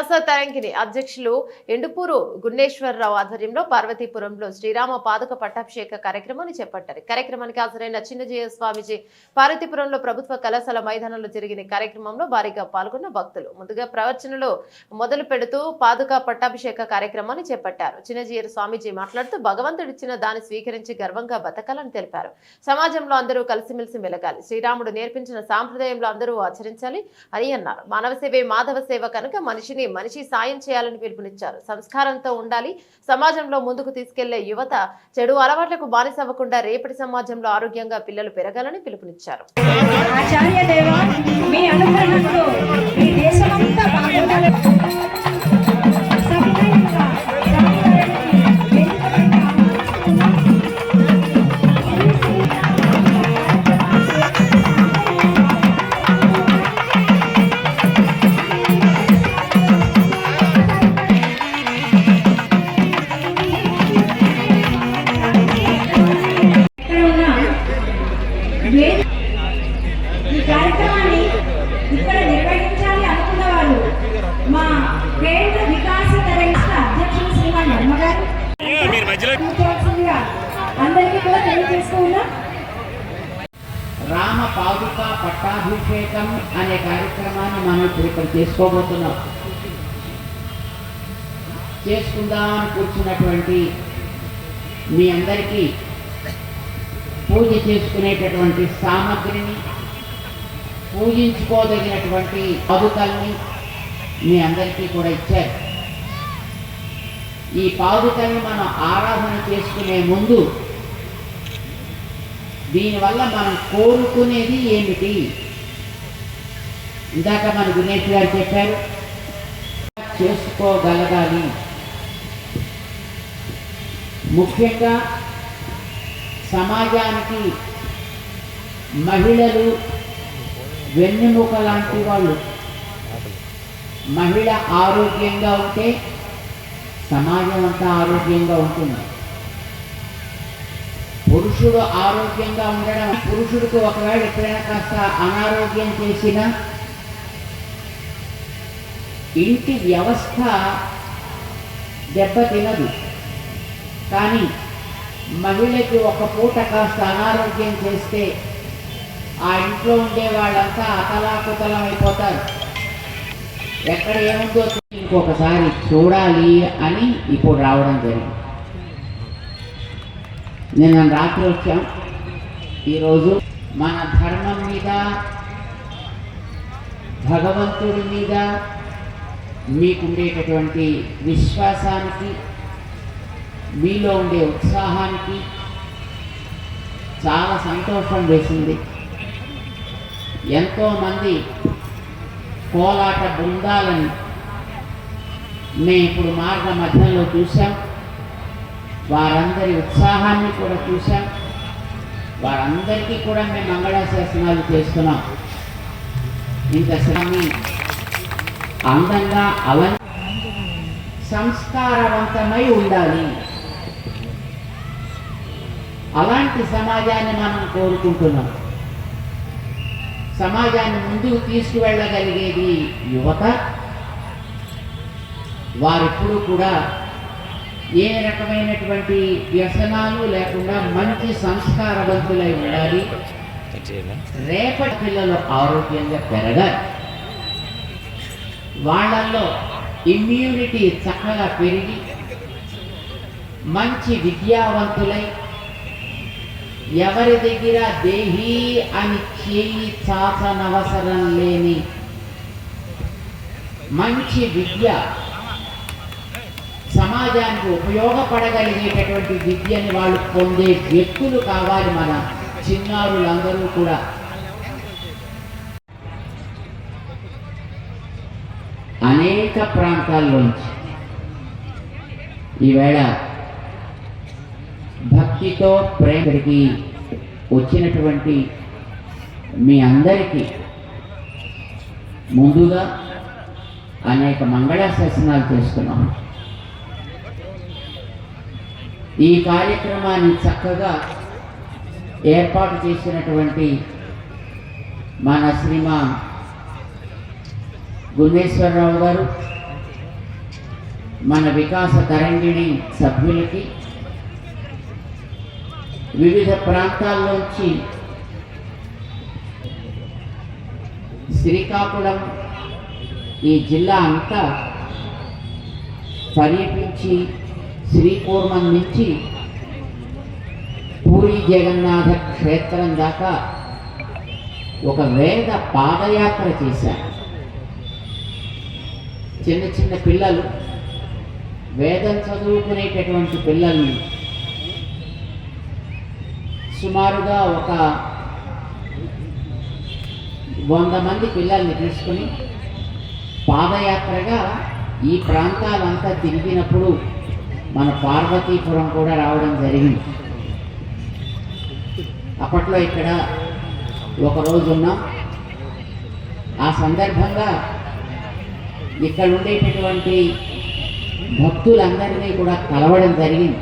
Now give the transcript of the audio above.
కైలాస తరంగిణి అధ్యక్షులు ఎండుపూరు గున్నేశ్వరరావు ఆధ్వర్యంలో పార్వతీపురంలో శ్రీరామ పాదుక పట్టాభిషేక కార్యక్రమాన్ని చేపట్టారు. కార్యక్రమానికి హాజరైన చిన్నజయ స్వామిజీ పార్వతీపురంలో ప్రభుత్వ కళాశాల మైదానంలో జరిగిన కార్యక్రమంలో భారీగా పాల్గొన్న భక్తులు. ముందుగా ప్రవచనలు మొదలు పెడుతూ పాదుక పట్టాభిషేక కార్యక్రమాన్ని చేపట్టారు. చిన్నజీయర్ స్వామిజీ మాట్లాడుతూ భగవంతుడిచ్చిన దాన్ని స్వీకరించి గర్వంగా బతకాలని తెలిపారు. సమాజంలో అందరూ కలిసిమెలిసి మెలగాలి. శ్రీరాముడు నేర్పించిన సాంప్రదాయంలో అందరూ ఆచరించాలి అని అన్నారు. మానవ సేవే మాధవ సేవ కనుక మనిషిని మనిషి సాయం చేయాలని పిలుపునిచ్చారు. సంస్కారంతో ఉండాలి సమాజంలో ముందుకు తీసుకెళ్ళే యువత చెడు అలవాట్లకు బానిసవ్వకుండా రేపటి సమాజంలో ఆరోగ్యంగా పిల్లలు పెరగాలని పిలుపునిచ్చారు. అనే కార్యక్రమాన్ని మనం ఇప్పుడు ఇక్కడ చేసుకోబోతున్నాం. చేసుకుందాం కూర్చున్నటువంటి మీ అందరికీ పూజ చేసుకునేటటువంటి సామగ్రిని పూజించుకోదగినటువంటి పాదుకల్ని మీ అందరికీ కూడా ఇచ్చారు. ఈ పాదుకల్ని మనం ఆరాధన చేసుకునే ముందు దీనివల్ల మనం కోరుకునేది ఏమిటి? ఇందాక మన గుణేష్ గారు చెప్పారు చేసుకోగలగాలి. ముఖ్యంగా సమాజానికి మహిళలు వెన్నెముక లాంటి వాళ్ళు. మహిళ ఆరోగ్యంగా ఉంటే సమాజం అంతా ఆరోగ్యంగా ఉంటుంది. పురుషుడు ఆరోగ్యంగా ఉండడం పురుషుడికి ఒకవేళ ఎప్పుడైనా కాస్త అనారోగ్యం చేసినా ఇంటి వ్యవస్థ దెబ్బతినదు. కానీ మహిళకి ఒక పూట కాస్త అనారోగ్యం చేస్తే ఆ ఇంట్లో ఉండే వాళ్ళంతా అతలాకుతలం అయిపోతారు. ఎక్కడ ఏముందో ఇంకొకసారి చూడాలి అని ఇప్పుడు రావడం జరిగింది. నిన్న రాత్రి వచ్చాం. ఈరోజు మన ధర్మం మీద భగవంతుడి మీద మీకుండేటటువంటి విశ్వాసానికి మీలో ఉండే ఉత్సాహానికి చాలా సంతోషం వేసింది. ఎంతోమంది కోలాట బృందాలని మేము ఇప్పుడు మార్గ మధ్యంలో చూసాం వారందరి ఉత్సాహాన్ని కూడా చూసాం వారందరికీ కూడా మేము మంగళాశాసనాలు చేస్తున్నాం. ఇంత శ్రమి అందంగా అలం సంస్కారవంతమై ఉండాలి. అలాంటి సమాజాన్ని మనం కోరుకుంటున్నాం. సమాజాన్ని ముందుకు తీసుకువెళ్ళగలిగేది యువత. వారెప్పుడు కూడా ఏ రకమైనటువంటి వ్యసనాలు లేకుండా మంచి సంస్కారవంతులై ఉండాలి. రేపటి పిల్లలు ఆరోగ్యంగా పెరగాలి. వాళ్ళల్లో ఇమ్యూనిటీ చక్కగా పెరిగి మంచి విద్యావంతులై ఎవరి దగ్గర దేహి అని చేయి చాచనవసరం లేని మంచి విద్య సమాజానికి ఉపయోగపడగలిగేటటువంటి విద్యని వాళ్ళు పొందే వ్యక్తులు కావాలి మన చిన్నారులందరూ కూడా. అనేక ప్రాంతాల్లోంచి. ఈవేళ భక్తితో ప్రేమకి వచ్చినటువంటి మీ అందరికీ ముందుగా అనేక మంగళాశాసనాలు చేస్తున్నాం. ఈ కార్యక్రమాన్ని చక్కగా ఏర్పాటు చేసినటువంటి మన శ్రీమా గుణేశ్వరరావు గారు మన వికాస తరంగిణి సభ్యులకి వివిధ ప్రాంతాల్లోంచి శ్రీకాకుళం ఈ జిల్లా అంతా పర్యటించి శ్రీకూర్మం నుంచి పూరి జగన్నాథ క్షేత్రం దాకా ఒక వేద పాదయాత్ర చేశారు. చిన్న చిన్న పిల్లలు వేదం చదువుకునేటటువంటి పిల్లల్ని సుమారుగా ఒక వంద మంది పిల్లల్ని తీసుకుని పాదయాత్రగా ఈ ప్రాంతాలంతా తిరిగినప్పుడు మన పార్వతీపురం కూడా రావడం జరిగింది. అప్పట్లో ఇక్కడ ఒక రోజు ఉన్నాం ఆ సందర్భంగా ఇక్కడ ఉండేటటువంటి భక్తులందరినీ కూడా కలవడం జరిగింది.